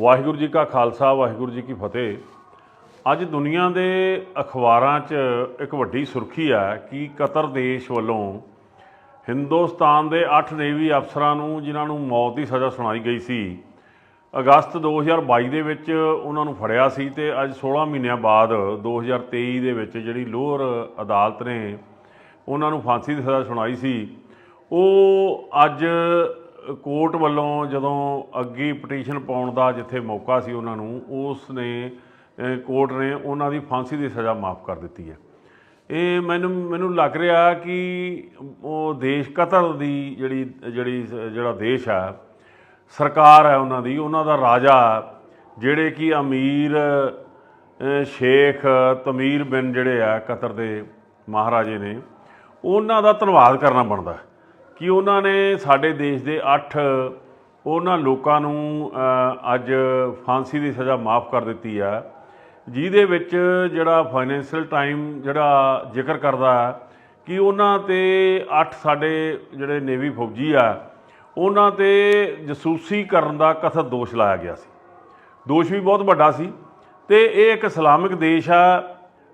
ਵਾਹਿਗੁਰੂ ਜੀ ਕਾ ਖਾਲਸਾ, ਵਾਹਿਗੁਰੂ ਜੀ ਕੀ ਫਤਿਹ। ਅੱਜ ਦੁਨੀਆ ਦੇ ਅਖਬਾਰਾਂ 'ਚ ਇੱਕ ਵੱਡੀ ਸੁਰਖੀ ਹੈ ਕਿ ਕਤਰ ਦੇਸ਼ ਵੱਲੋਂ ਹਿੰਦੁਸਤਾਨ ਦੇ 8 ਨੇਵੀ ਅਫਸਰਾਂ ਨੂੰ, ਜਿਨ੍ਹਾਂ ਨੂੰ ਮੌਤ ਦੀ ਸਜ਼ਾ ਸੁਣਾਈ ਗਈ ਸੀ, ਅਗਸਤ 2022 ਦੇ ਵਿੱਚ ਉਹਨਾਂ ਨੂੰ ਫੜਿਆ ਸੀ ਤੇ ਅੱਜ 16 ਮਹੀਨਿਆਂ ਬਾਅਦ 2023 ਦੇ ਵਿੱਚ ਜਿਹੜੀ ਲੋਅਰ ਅਦਾਲਤ ਨੇ ਉਹਨਾਂ ਨੂੰ ਫਾਂਸੀ ਦੀ ਸਜ਼ਾ ਸੁਣਾਈ ਸੀ। ਉਹ ਅੱਜ ਕੋਰਟ ਵੱਲੋਂ ਜਦੋਂ ਅੱਗੇ ਪਟੀਸ਼ਨ ਪਾਉਣ ਦਾ ਜਿੱਥੇ ਮੌਕਾ ਸੀ ਉਹਨਾਂ ਨੂੰ ਉਸ ਨੇ ਕੋਰਟ ਨੇ ਉਹਨਾਂ ਦੀ ਫਾਂਸੀ ਦੀ ਸਜ਼ਾ ਮਾਫ ਕਰ ਦਿੱਤੀ ਹੈ। ਇਹ ਮੈਨੂੰ ਮੈਨੂੰ ਲੱਗ ਰਿਹਾ ਕਿ ਉਹ ਦੇਸ਼ ਕਤਰ ਦੀ ਜਿਹੜੀ ਜਿਹੜੀ, ਜਿਹੜਾ ਦੇਸ਼ ਹੈ ਸਰਕਾਰ ਹੈ ਉਹਨਾਂ ਦੀ, ਉਹਨਾਂ ਦਾ ਰਾਜਾ, ਜਿਹੜੇ ਕਿ ਅਮੀਰ ਸ਼ੇਖ ਤਮੀਰ ਬਿਨ ਜਿਹੜੇ ਆ ਕਤਰ ਦੇ ਮਹਾਰਾਜੇ ਨੇ, ਉਹਨਾਂ ਦਾ ਧੰਨਵਾਦ ਕਰਨਾ ਬਣਦਾ ਹੈ। ਕਿ ਉਹਨਾਂ ਨੇ ਸਾਡੇ ਦੇਸ਼ ਦੇ 8 ਉਹਨਾਂ ਲੋਕਾਂ ਨੂੰ ਅੱਜ ਫਾਂਸੀ ਦੀ ਸਜ਼ਾ ਮਾਫ ਕਰ ਦਿੱਤੀ ਆ। ਜਿਹਦੇ ਵਿੱਚ ਜਿਹੜਾ ਫਾਈਨੈਂਸ਼ੀਅਲ ਟਾਈਮ ਜਿਹੜਾ ਜ਼ਿਕਰ ਕਰਦਾ ਹੈ ਕਿ ਉਹਨਾਂ ਤੇ 8 ਸਾਡੇ ਜਿਹੜੇ ਨੇਵੀ ਫੌਜੀ ਆ, ਉਹਨਾਂ ਤੇ ਜਸੂਸੀ ਕਰਨ ਦਾ ਕਥਿਤ ਦੋਸ਼ ਲਾਇਆ ਗਿਆ ਸੀ। ਦੋਸ਼ ਵੀ ਬਹੁਤ ਵੱਡਾ ਸੀ ਤੇ ਇਹ ਇੱਕ ਇਸਲਾਮਿਕ ਦੇਸ਼ ਆ,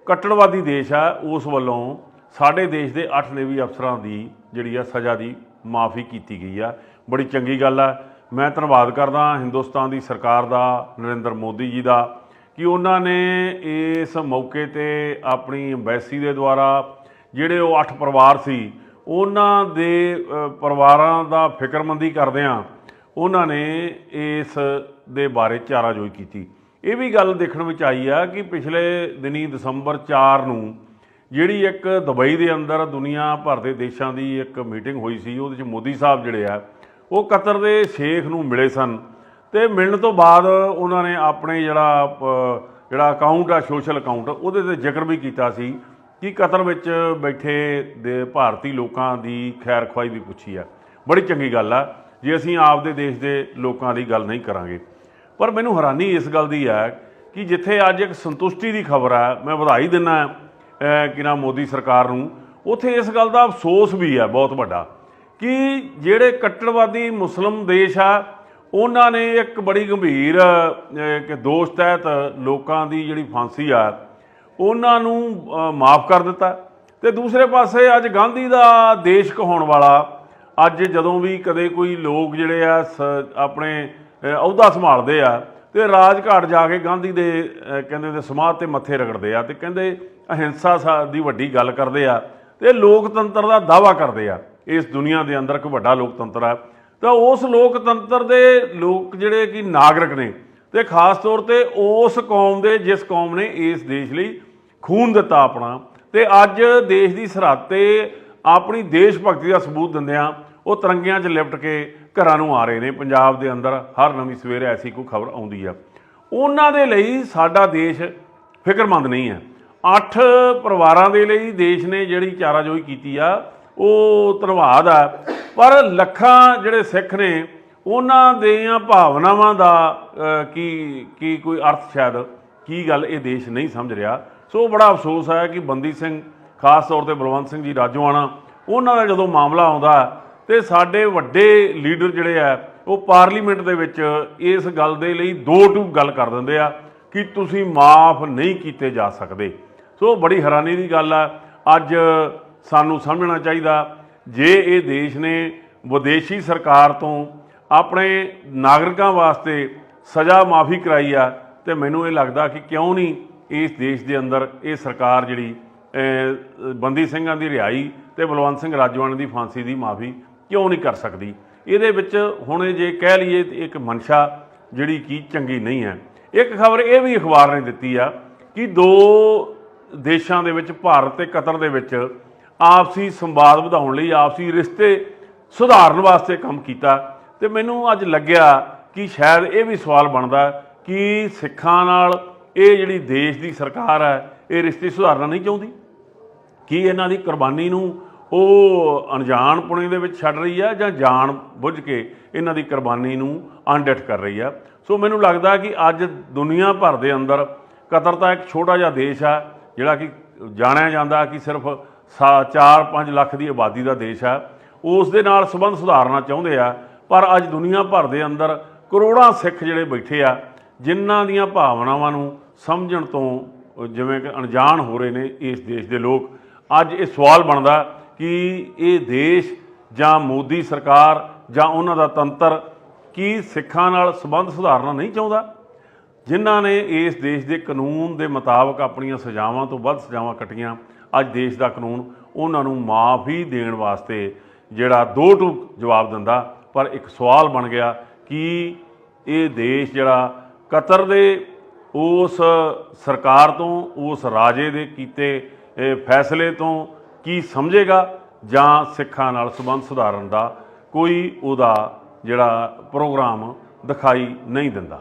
ਕੱਟੜਵਾਦੀ ਦੇਸ਼ ਆ ਉਸ ਵੱਲੋਂ ਸਾਡੇ ਦੇਸ਼ ਦੇ 8 ਨੇਵੀ ਅਫਸਰਾਂ ਦੀ ਜਿਹੜੀ ਆ ਸਜ਼ਾ ਦੀ ਮਾਫੀ ਕੀਤੀ ਗਈ ਆ। ਬੜੀ ਚੰਗੀ ਗੱਲ ਆ। ਮੈਂ ਧੰਨਵਾਦ ਕਰਦਾ ਹਿੰਦੁਸਤਾਨ ਦੀ ਸਰਕਾਰ ਦਾ, ਨਰਿੰਦਰ ਮੋਦੀ ਜੀ ਦਾ, ਕਿ ਉਹਨਾਂ ਨੇ ਇਸ ਮੌਕੇ ਤੇ ਆਪਣੀ ਐਮਬੈਸੀ ਦੇ ਦੁਆਰਾ ਜਿਹੜੇ ਉਹ 8 ਪਰਿਵਾਰ ਸੀ, ਉਹਨਾਂ ਦੇ ਪਰਿਵਾਰਾਂ ਦਾ ਫਿਕਰਮੰਦੀ ਕਰਦਿਆਂ ਉਹਨਾਂ ਨੇ ਇਸ ਦੇ ਬਾਰੇ ਚਾਰਾਜੋਈ ਕੀਤੀ। ਇਹ ਵੀ ਗੱਲ ਦੇਖਣ ਵਿੱਚ ਆਈ ਆ ਕਿ ਪਿਛਲੇ ਦਿਨੀ ਦਸੰਬਰ 4 ਨੂੰ ਜਿਹੜੀ ਇੱਕ ਦੁਬਈ ਦੇ ਅੰਦਰ ਦੁਨੀਆ ਭਰ ਦੇ ਦੇਸ਼ਾਂ ਦੀ ਇੱਕ ਮੀਟਿੰਗ ਹੋਈ ਸੀ, ਉਹਦੇ ਵਿੱਚ ਮੋਦੀ ਸਾਹਿਬ ਜਿਹੜੇ ਆ, ਉਹ ਕਤਰ ਦੇ ਸ਼ੇਖ ਨੂੰ ਮਿਲੇ ਸਨ। ਤੇ ਮਿਲਣ ਤੋਂ ਬਾਅਦ ਉਹਨਾਂ ਨੇ ਆਪਣੇ ਜਿਹੜਾ ਜਿਹੜਾ ਅਕਾਊਂਟ ਆ ਸੋਸ਼ਲ ਅਕਾਊਂਟ ਉਹਦੇ ਤੇ ਜ਼ਿਕਰ ਵੀ ਕੀਤਾ ਸੀ ਕਿ ਕਤਰ ਵਿੱਚ ਬੈਠੇ ਦੇ ਭਾਰਤੀ ਲੋਕਾਂ ਦੀ ਖੈਰ ਖੁਆਈ ਵੀ ਪੁੱਛੀ ਆ। ਬੜੀ ਚੰਗੀ ਗੱਲ ਆ, ਜੇ ਅਸੀਂ ਆਪਦੇ ਦੇਸ਼ ਦੇ ਲੋਕਾਂ ਦੀ ਗੱਲ ਨਹੀਂ ਕਰਾਂਗੇ। ਪਰ ਮੈਨੂੰ ਹੈਰਾਨੀ ਇਸ ਗੱਲ ਦੀ ਹੈ ਕਿ ਜਿੱਥੇ ਅੱਜ ਇੱਕ ਸੰਤੁਸ਼ਟੀ ਦੀ ਖਬਰ ਹੈ ਮੈਂ ਵਧਾਈ ਦਿੰਦਾ ਕਿ ਨਾ ਮੋਦੀ ਸਰਕਾਰ ਨੂੰ, ਉਥੇ ਇਸ ਗੱਲ ਦਾ ਅਫਸੋਸ ਵੀ ਹੈ, ਬਹੁਤ ਵੱਡਾ, ਕਿ ਜਿਹੜੇ ਕੱਟੜਵਾਦੀ ਮੁਸਲਮ ਦੇਸ਼ ਆ, ਉਹਨਾਂ ਨੇ ਇੱਕ ਬੜੀ ਗੰਭੀਰ ਕਿ ਦੋਸ਼ ਤਹਿਤ ਲੋਕਾਂ ਦੀ ਜਿਹੜੀ ਫਾਂਸੀ ਆ, ਉਹਨਾਂ ਨੂੰ ਮਾਫ ਕਰ ਦਿੱਤਾ। ਤੇ ਦੂਸਰੇ ਪਾਸੇ ਅੱਜ ਗਾਂਧੀ ਦਾ ਦੇਸ਼ ਕਹਾਉਣ ਵਾਲਾ, ਅੱਜ ਜਦੋਂ ਵੀ ਕਦੇ ਕੋਈ ਲੋਕ ਜਿਹੜੇ ਆ, ਸ- ਆਪਣੇ ਅਹੁਦਾ ਸੰਭਾਲਦੇ ਆ ਤੇ ਰਾਜਘਾਟ ਜਾ ਕੇ ਗਾਂਧੀ ਦੇ ਕਹਿੰਦੇ ਦੇ ਸਮਾਧ ਤੇ ਮੱਥੇ ਰਗੜਦੇ ਆ ਤੇ ਕਹਿੰਦੇ ਅਹਿੰਸਾ ਸਾ- ਦੀ ਵੱਡੀ ਗੱਲ ਕਰਦੇ ਆ ਤੇ ਲੋਕਤੰਤਰ ਦਾ ਦਾਵਾ ਕਰਦੇ ਆ। ਇਸ ਦੁਨੀਆ ਦੇ ਅੰਦਰ ਇੱਕ ਵੱਡਾ ਲੋਕਤੰਤਰ ਆ। ਤਾਂ ਉਸ ਲੋਕਤੰਤਰ ਦੇ ਲੋਕ ਜਿਹੜੇ ਕਿ ਨਾਗਰਿਕ ਨੇ ਤੇ ਖਾਸ ਤੌਰ ਤੇ ਉਸ ਕੌਮ ਦੇ, ਜਿਸ ਕੌਮ ਨੇ ਇਸ ਦੇਸ਼ ਲਈ ਖੂਨ ਦਿੱਤਾ ਆਪਣਾ ਤੇ ਅੱਜ ਦੇਸ਼ ਦੀ ਸਰਹੱਦ ਤੇ ਆਪਣੀ ਦੇਸ਼ ਭਗਤੀ ਦਾ ਸਬੂਤ ਦਿੰਦਿਆਂ ਉਹ ਤਿਰੰਗਿਆਂ 'ਚ ਲਿਪਟ ਕੇ ਘਰਾਂ ਨੂੰ ਆ ਰਹੇ ਨੇ। ਪੰਜਾਬ ਦੇ ਅੰਦਰ ਹਰ ਨਵੀਂ ਸਵੇਰੇ ਐਸੀ ਕੋਈ ਖਬਰ ਆਉਂਦੀ ਆ। ਉਹਨਾਂ ਦੇ ਲਈ ਸਾਡਾ ਦੇਸ਼ ਫਿਕਰਮੰਦ ਨਹੀਂ ਹੈ। ਅੱਠ ਪਰਿਵਾਰਾਂ ਦੇ ਲਈ ਦੇਸ਼ ਨੇ ਜਿਹੜੀ ਚਾਰਾਜੋਈ ਕੀਤੀ ਆ, ਉਹ ਧੰਨਵਾਦ ਆ। ਪਰ ਲੱਖਾਂ ਜਿਹੜੇ ਸਿੱਖ ਨੇ, ਉਹਨਾਂ ਦੀਆਂ ਭਾਵਨਾਵਾਂ ਦਾ ਕੀ ਕੀ ਕੋਈ ਅਰਥ ਸ਼ਾਇਦ, ਕੀ ਗੱਲ ਇਹ ਦੇਸ਼ ਨਹੀਂ ਸਮਝ ਰਿਹਾ। ਸੋ ਬੜਾ ਅਫਸੋਸ ਹੈ ਕਿ ਬੰਦੀ ਸਿੰਘ, ਖਾਸ ਤੌਰ ਤੇ ਬਲਵੰਤ ਸਿੰਘ ਜੀ ਰਾਜੋਆਣਾ, ਉਹਨਾਂ ਦਾ ਜਦੋਂ ਮਾਮਲਾ ਆਉਂਦਾ ਤੇ ਸਾਡੇ ਵੱਡੇ ਲੀਡਰ ਜਿਹੜੇ ਆ, ਉਹ ਪਾਰਲੀਮੈਂਟ ਦੇ ਵਿੱਚ ਇਸ ਗੱਲ ਦੇ ਲਈ ਦੋ ਟੂ ਗੱਲ ਕਰ ਦਿੰਦੇ ਆ ਕਿ ਤੁਸੀਂ ਮਾਫ ਨਹੀਂ ਕੀਤੇ ਜਾ ਸਕਦੇ। ਸੋ ਬੜੀ ਹੈਰਾਨੀ ਦੀ ਗੱਲ ਆ। ਅੱਜ ਸਾਨੂੰ ਸਮਝਣਾ ਚਾਹੀਦਾ, ਜੇ ਇਹ ਦੇਸ਼ ਨੇ ਵਿਦੇਸ਼ੀ ਸਰਕਾਰ ਤੋਂ ਆਪਣੇ ਨਾਗਰਿਕਾਂ ਵਾਸਤੇ ਸਜ਼ਾ ਮਾਫੀ ਕਰਾਈ ਆ, ਤੇ ਮੈਨੂੰ ਇਹ ਲੱਗਦਾ ਕਿ ਕਿਉਂ ਨਹੀਂ ਇਸ ਦੇਸ਼ ਦੇ ਅੰਦਰ ਇਹ ਸਰਕਾਰ ਜਿਹੜੀ ਬੰਦੀ ਸਿੰਘਾਂ ਦੀ ਰਿਹਾਈ ਤੇ ਬਲਵੰਤ ਸਿੰਘ ਰਾਜਵਾਨ ਦੀ ਫਾਂਸੀ ਦੀ ਮਾਫੀ ਕਿਉਂ ਨਹੀਂ ਕਰ ਸਕਦੀ? ਇਹਦੇ ਵਿੱਚ ਹੁਣ ਜੇ ਕਹਿ ਲਈਏ ਤੇ ਇੱਕ ਮਨਸ਼ਾ ਜਿਹੜੀ ਕੀ ਚੰਗੀ ਨਹੀਂ ਹੈ। ਇੱਕ ਖਬਰ ਇਹ ਵੀ ਅਖਬਾਰ ਨੇ ਦਿੱਤੀ ਆ ਕਿ ਦੋ ਦੇਸ਼ਾਂ ਦੇ ਵਿੱਚ, ਭਾਰਤ ਤੇ ਕਤਰ ਦੇ ਵਿੱਚ ਆਪਸੀ ਸੰਵਾਦ ਵਧਾਉਣ ਲਈ ਆਪਸੀ ਰਿਸ਼ਤੇ ਸੁਧਾਰਨ ਵਾਸਤੇ ਕੰਮ ਕੀਤਾ। ਤੇ ਮੈਨੂੰ ਅੱਜ ਲੱਗਿਆ ਕਿ ਸ਼ਾਇਦ ਇਹ ਵੀ ਸਵਾਲ ਬਣਦਾ ਕਿ ਸਿੱਖਾਂ ਨਾਲ ਇਹ ਜਿਹੜੀ ਦੇਸ਼ ਦੀ ਸਰਕਾਰ ਹੈ, ਇਹ ਰਿਸ਼ਤੇ ਸੁਧਾਰਨਾ ਨਹੀਂ ਚਾਹੁੰਦੀ? ਕੀ ਇਹਨਾਂ ਦੀ ਕੁਰਬਾਨੀ ਨੂੰ ਉਹ ਅਣਜਾਣ ਅਣਜਾਣਪੁਣੇ ਦੇ ਵਿੱਚ ਛੱਡ ਰਹੀ ਆ ਜਾਂ ਜਾਣ ਬੁੱਝ ਕੇ ਇਹਨਾਂ ਦੀ ਕੁਰਬਾਨੀ ਨੂੰ ਅਣਡਿੱਠ ਕਰ ਰਹੀ ਆ। ਸੋ ਮੈਨੂੰ ਲੱਗਦਾ ਕਿ ਅੱਜ ਦੁਨੀਆ ਭਰ ਦੇ ਅੰਦਰ ਕਤਰ ਤਾਂ ਇੱਕ ਛੋਟਾ ਜਿਹਾ ਦੇਸ਼ ਆ, ਜਿਹੜਾ ਕਿ ਜਾਣਿਆ ਜਾਂਦਾ ਕਿ ਸਿਰਫ 4-5 ਲੱਖ ਦੀ ਆਬਾਦੀ ਦਾ ਦੇਸ਼ ਆ। ਉਸ ਦੇ ਨਾਲ ਸੰਬੰਧ ਸੁਧਾਰਨਾ ਚਾਹੁੰਦੇ ਆ, ਪਰ ਅੱਜ ਦੁਨੀਆ ਭਰ ਦੇ ਅੰਦਰ ਕਰੋੜਾਂ ਸਿੱਖ ਜਿਹੜੇ ਬੈਠੇ ਆ, ਜਿਨ੍ਹਾਂ ਦੀਆਂ ਭਾਵਨਾਵਾਂ ਨੂੰ ਸਮਝਣ ਤੋਂ ਜਿਵੇਂ ਕਿ ਅਣਜਾਣ ਹੋ ਰਹੇ ਨੇ ਇਸ ਦੇਸ਼ ਦੇ ਲੋਕ, ਅੱਜ ਇਹ ਸਵਾਲ ਬਣਦਾ ਕਿ ਇਹ ਦੇਸ਼ ਜਾਂ ਮੋਦੀ ਸਰਕਾਰ ਜਾਂ ਉਹਨਾਂ ਦਾ ਤੰਤਰ ਕੀ ਸਿੱਖਾਂ ਨਾਲ ਸੰਬੰਧ ਸੁਧਾਰਨਾ ਨਹੀਂ ਚਾਹੁੰਦਾ? ਜਿਨ੍ਹਾਂ ਨੇ ਇਸ ਦੇਸ਼ ਦੇ ਕਾਨੂੰਨ ਦੇ ਮੁਤਾਬਕ ਆਪਣੀਆਂ ਸਜ਼ਾਵਾਂ ਤੋਂ ਵੱਧ ਸਜ਼ਾਵਾਂ ਕੱਟੀਆਂ, ਅੱਜ ਦੇਸ਼ ਦਾ ਕਾਨੂੰਨ ਉਹਨਾਂ ਨੂੰ ਮਾਫੀ ਦੇਣ ਵਾਸਤੇ ਜਿਹੜਾ ਦੋ ਟੂਕ ਜਵਾਬ ਦਿੰਦਾ, ਪਰ ਇੱਕ ਸਵਾਲ ਬਣ ਗਿਆ ਕਿ ਇਹ ਦੇਸ਼ ਜਿਹੜਾ ਕਤਰ ਦੇ ਉਸ ਸਰਕਾਰ ਤੋਂ, ਉਸ ਰਾਜੇ ਦੇ ਕੀਤੇ ਫੈਸਲੇ ਤੋਂ ਕੀ ਸਮਝੇਗਾ ਜਾਂ ਸਿੱਖਾਂ ਨਾਲ ਸੰਬੰਧ ਸੁਧਾਰਨ ਦਾ ਕੋਈ ਉਹਦਾ ਜਿਹੜਾ ਪ੍ਰੋਗਰਾਮ ਦਿਖਾਈ ਨਹੀਂ ਦਿੰਦਾ।